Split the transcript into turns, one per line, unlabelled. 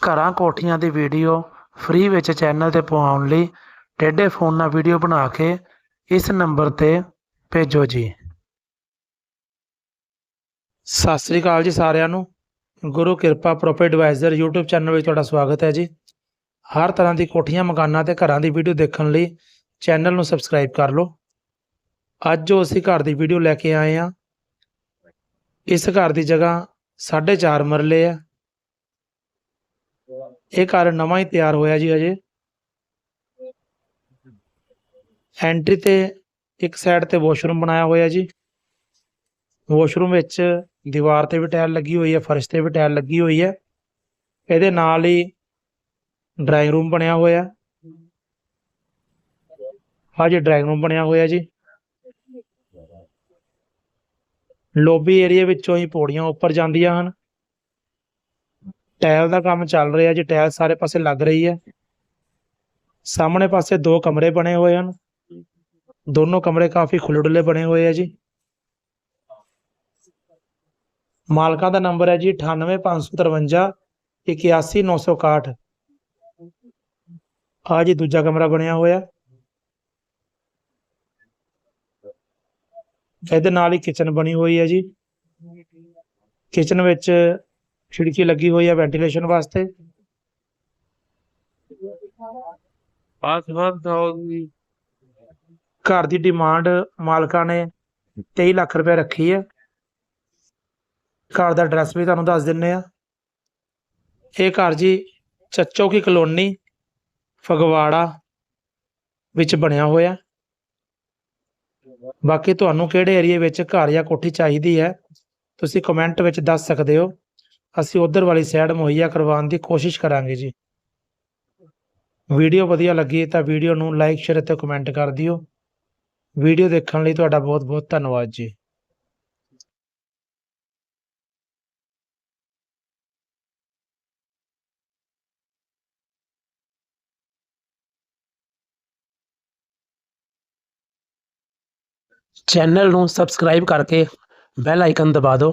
ਘਰਾਂ ਕੋਠੀਆਂ ਦੀ ਵੀਡੀਓ ਫ੍ਰੀ ਵਿੱਚ ਚੈਨਲ ਤੇ ਪਵਾਉਣ ਲਈ ਟੇਢੇ ਫੋਨ ਨਾਲ ਵੀਡੀਓ ਬਣਾ ਕੇ ਇਸ ਨੰਬਰ ਤੇ ਭੇਜੋ ਜੀ। ਸਤਿ ਸ੍ਰੀ ਅਕਾਲ ਜੀ ਸਾਰਿਆਂ ਨੂੰ। ਗੁਰੂ ਕਿਰਪਾ ਪ੍ਰੋਪਰਟੀ ਐਡਵਾਈਜ਼ਰ YouTube ਚੈਨਲ ਵਿੱਚ ਤੁਹਾਡਾ ਸਵਾਗਤ ਹੈ ਜੀ। ਹਰ ਤਰ੍ਹਾਂ ਦੀ ਕੋਠੀਆਂ, ਮਕਾਨਾਂ ਤੇ ਘਰਾਂ ਦੀ ਵੀਡੀਓ ਦੇਖਣ ਲਈ ਚੈਨਲ ਨੂੰ ਸਬਸਕ੍ਰਾਈਬ ਕਰ ਲਓ। ਅੱਜ ਜੋ ਅਸੀਂ ਘਰ ਦੀ ਵੀਡੀਓ ਲੈ ਕੇ ਆਏ ਹਾਂ, ਇਸ ਘਰ ਦੀ ਜਗ੍ਹਾ 4.5 ਮਰਲੇ ਹੈ ਇਹ ਘਰ ਨਵਾਂ ਹੀ ਤਿਆਰ ਹੋਇਆ ਜੀ ਅਜੇ। ਐਂਟਰੀ ਤੇ ਇੱਕ ਸਾਈਡ ਤੇ ਵਾਸ਼ਰੂਮ ਬਣਾਇਆ ਹੋਇਆ ਜੀ। ਵਾਸ਼ਰੂਮ ਵਿੱਚ ਦੀਵਾਰ ਤੇ ਵੀ ਟਾਇਲ ਲੱਗੀ ਹੋਈ ਹੈ, ਫਰਸ਼ ਤੇ ਵੀ ਟਾਇਲ ਲੱਗੀ ਹੋਈ ਹੈ। ਇਹਦੇ ਨਾਲ ਹੀ ਡਰਾਇੰਗ ਰੂਮ ਬਣਿਆ ਹੋਇਆ। ਹਾਂ ਜੀ ਡਰਾਇੰਗ ਰੂਮ ਬਣਿਆ ਹੋਇਆ ਜੀ। ਲੋਬੀ ਏਰੀਆ ਵਿੱਚੋਂ ਹੀ ਪੌੜੀਆਂ ਉੱਪਰ ਜਾਂਦੀਆਂ ਹਨ। ਟਾਇਲ ਦਾ ਕੰਮ ਚੱਲ ਰਿਹਾ ਜੀ ਟਾਇਲ ਸਾਰੇ ਪਾਸੇ ਲੱਗ ਰਹੀ ਹੈ। ਸਾਹਮਣੇ ਪਾਸੇ ਦੋ ਕਮਰੇ ਬਣੇ ਹੋਏ ਹਨ। ਦੋਨੋਂ ਕਮਰੇ ਕਾਫੀ ਖੁੱਲ੍ਹੇ ਬਣੇ ਹੋਏ ਆ ਜੀ। ਮਾਲਕਾਂ ਦਾ ਨੰਬਰ ਹੈ ਜੀ 98553 81961 ਆ ਜੀ ਦੂਜਾ ਕਮਰਾ ਬਣਿਆ ਹੋਇਆ। ਇਹਦੇ ਨਾਲ ਹੀ ਕਿਚਨ ਬਣੀ ਹੋਈ ਹੈ ਜੀ। ਕਿਚਨ ਵਿੱਚ ਖਿੜਕੀ ਲੱਗੀ ਹੋਈ ਹੈ ਵੈਂਟੀਲੇਸ਼ਨ ਵਾਸਤੇ।
ਪਾਸ ਵਰਤ ਹੋਗੀ
ਘਰ ਦੀ ਡਿਮਾਂਡ ਮਾਲਕਾਂ ਨੇ 23 ਲੱਖ ਰੁਪਏ ਰੱਖੀ ਹੈ। ਘਰ ਦਾ ਐਡਰੈਸ ਵੀ ਤੁਹਾਨੂੰ ਦੱਸ ਦਿੰਨੇ ਆ। ਇਹ ਘਰ ਜੀ ਚੱਚੋ ਕੀ ਕਲੋਨੀ ਫਗਵਾੜਾ ਵਿੱਚ ਬਣਿਆ ਹੋਇਆ। ਬਾਕੀ ਤੁਹਾਨੂੰ ਕਿਹੜੇ ਏਰੀਏ ਵਿੱਚ ਘਰ ਜਾਂ ਕੋਠੀ ਚਾਹੀਦੀ ਹੈ ਤੁਸੀਂ ਕਮੈਂਟ ਵਿੱਚ ਦੱਸ ਸਕਦੇ ਹੋ। ਅਸੀਂ ਉਧਰ ਵਾਲੀ ਸਾਈਡ ਮੁਹੱਈਆ ਕਰਵਾਉਣ ਦੀ ਕੋਸ਼ਿਸ਼ ਕਰਾਂਗੇ ਜੀ। ਵੀਡੀਓ ਵਧੀਆ ਲੱਗੀ ਤਾਂ ਵੀਡੀਓ ਨੂੰ ਲਾਈਕ ਸ਼ੇਅਰ ਅਤੇ ਕਮੈਂਟ ਕਰ ਦਿਓ। ਵੀਡੀਓ ਦੇਖਣ ਲਈ ਤੁਹਾਡਾ ਬਹੁਤ ਬਹੁਤ ਧੰਨਵਾਦ ਜੀ। ਚੈਨਲ ਨੂੰ ਸਬਸਕ੍ਰਾਈਬ ਕਰਕੇ ਬੈਲ ਆਈਕਨ ਦਬਾ ਦਿਓ।